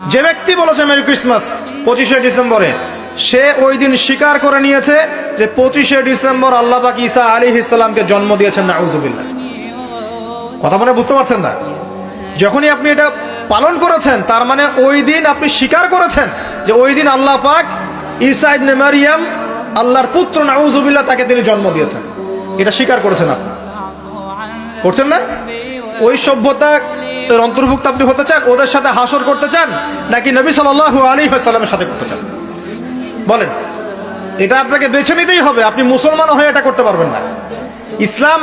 যে ব্যক্তি বলেছে মেরি ক্রিসমাস পঁচিশে ডিসেম্বরে, সে ওই দিন স্বীকার করে নিয়েছে যে পঁচিশে ডিসেম্বর আল্লাহ পাক ঈসা আলী ইসলামকে জন্ম দিয়েছেন না আউজুবিল্লাহ কথা মানে বুঝতে পারছেন না? যখনই আপনি এটা পালন করেছেন, তার মানে ওই দিন আপনি স্বীকার করেছেন যে ওই দিন আল্লাহ পাক ঈসা ইবনে মারিয়াম আল্লাহর পুত্র, নাউজুবিল্লাহ, তাকে তিনি জন্ম দিয়েছেন। এটা স্বীকার করেছেন আপনি। করছেন না? ওই সভ্যতা এর অন্তর্ভুক্ত আপনি হতে চান, ওদের সাথে হাসর করতে চান, নাকি নবী সাল্লাহ আলী সাল্লামের সাথে করতে চান? বলেন, এটা আপনাকে বেছে নিতেই হবে, আপনি মুসলমান হয়ে এটা করতে পারবেন না। ইসলাম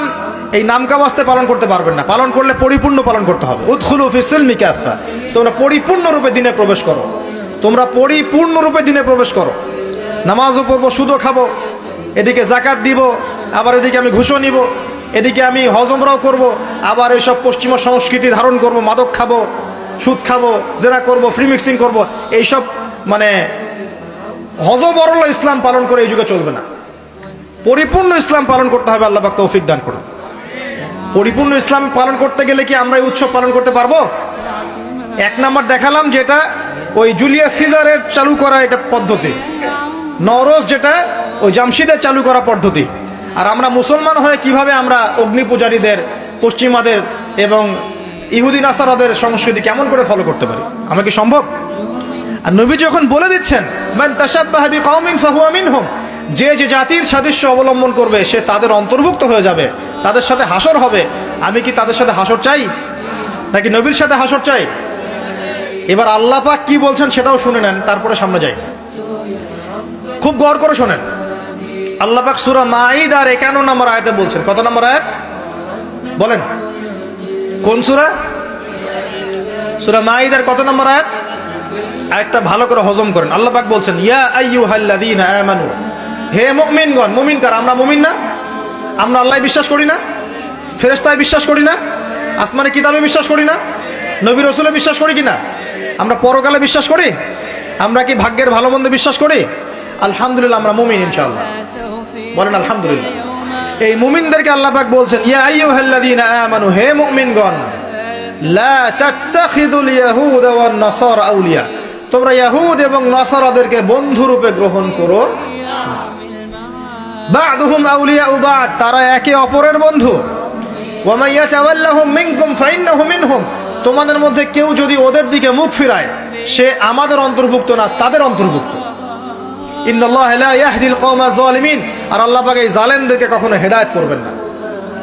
এই নামকাবাস্তে পালন করতে পারবেন না, পালন করলে পরিপূর্ণ পালন করতে হবে। উৎখুল ফিসেল মিকাফা তোমরা পরিপূর্ণ রূপে দিনে প্রবেশ করো। তোমরা পরিপূর্ণ রূপে দিনে প্রবেশ করো। নামাজও পড়ব, সুদও খাব, এদিকে জাকাত দিব, আবার এদিকে আমি ঘুষও নিব। এদিকে আমি হজমরাও করব, আবার এইসব পশ্চিমা সংস্কৃতি ধারণ করব, মাদক খাব, সুদ খাব জেরা করব ফ্রি মিক্সিং করব, এইসব মানে হজবরল ইসলাম পালন করে এই যুগে চলবে না। পরিপূর্ণ ইসলাম পালন করতে হবে, আল্লাহ তৌফিক দান করুন। পরিপূর্ণ ইসলাম পালন করতে গেলে কি আমরা এই উৎসব পালন করতে পারব? এক নাম্বার দেখালাম যেটা ওই জুলিয়াস সিজারের চালু করা এটা পদ্ধতি। নরস যেটা ওই জামশিদের চালু করা পদ্ধতি। আর আমরা মুসলমান হয়ে কীভাবে আমরা অগ্নি পূজারীদের, পশ্চিমাদের এবং ইহুদিন আসারাদের সংস্কৃতি কেমন করে ফলো করতে পারি? আমরা কি সম্ভব? আর নবী যখন বলে দিচ্ছেন মিনহুম যে যে জাতির সাদৃশ্য অবলম্বন করবে, সে তাদের অন্তর্ভুক্ত হয়ে যাবে, তাদের সাথে হাসর হবে। আমি কি তাদের সাথে হাসর চাই? নাকি নবীর সাথে হাসর চাই? এবার আল্লাহ পাক কি বলছেন সেটাও শুনে নেন, তারপরে সামনে যাই। খুব গড় করে শোনেন। আল্লাহ পাক সূরা মাঈদ আর 51 নম্বর আয়াতে বলছেন। কত নম্বর আয়াত? বলেন। কোন সুরা? সূরা মাঈদার কত নম্বর আয়াত? আরেকটা ভালো করে হজম করেন। আল্লাহ পাক বলছেন, ইয়া আইয়ুহাল্লাযীনা আমানু। হে মুমিনগণ মুমিন কার আমরা মুমিন না? আমরা আল্লাহ বিশ্বাস করি না? ফেরেশতায় বিশ্বাস করি না? আসমানে কিতাবে বিশ্বাস করি না? নবী রসুলে বিশ্বাস করি কি না আমরা পরকালে বিশ্বাস করি? আমরা কি ভাগ্যের ভালো মন্দ বিশ্বাস করি? আলহামদুলিল্লাহ, আমরা মুমিন ইনশাআল্লাহ। বলেন, আলহামদুলিল্লাহ। এই মুমিনদেরকে আল্লাহ পাক বলছেন আমানু, হে মুমিনগণ আউলিয়া। তোমরা ইয়াহুদ এবং নাসারাদেরকে বন্ধু রূপে গ্রহণ করো। আউলিয়া তারা একে অপরের বন্ধু। তোমাদের মধ্যে কেউ যদি ওদের দিকে মুখ ফিরায়, সে আমাদের অন্তর্ভুক্ত না, তাদের অন্তর্ভুক্ত। আর আল্লাহ এই জালেমদেরকে কখনো হেদায়েত করবেন না।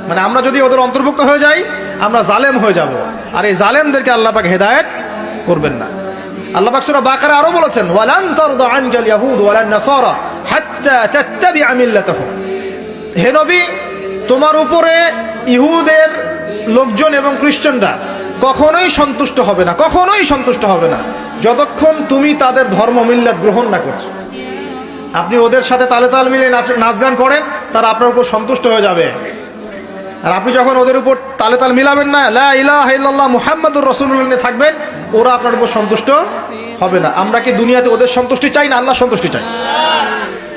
মানে আমরা যদি ওদের অন্তর্ভুক্ত হয়ে যাই, আমরা জালেম হয়ে যাব। আর এই জালেমদেরকে আল্লাহ হেদায়েত করবেন না। আল্লাহ তোমার উপরে ইহুদের লোকজন এবং খ্রিস্টানরা কখনোই সন্তুষ্ট হবে না, কখনোই সন্তুষ্ট হবে না। যতক্ষণ তুমি তাদের ধর্ম মিল্লাত গ্রহণ না করছ। আপনি ওদের সাথে তালে তাল মিলিয়ে নাচ নাচ গান করেন, তারা আপনার উপর সন্তুষ্ট হয়ে যাবে। আর আপনি যখন ওদের উপর তালে তাল মিলাবেন না, লা ইলাহা ইল্লাল্লাহ মুহাম্মাদুর রাসূলুল্লাহ নিয়ে থাকবেন, ওরা আপনার উপর সন্তুষ্ট হবে না। আমরা কি দুনিয়াতে ওদের সন্তুষ্টি চাই না আল্লাহর সন্তুষ্টি চাই?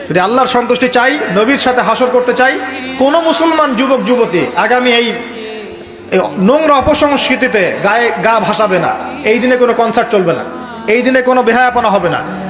যদি আল্লাহর সন্তুষ্টি চাই, নবীর সাথে হাসর করতে চাই, কোন মুসলমান যুবক, যুবতী আগামী এই নোংরা অপসংস্কৃতিতে গায়ে গা ভাসাবে না। এই দিনে কোনো কনসার্ট চলবে না। এই দিনে কোনো বেহায়াপনা হবে না।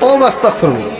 তওবা আস্তাগফিরুল্লাহ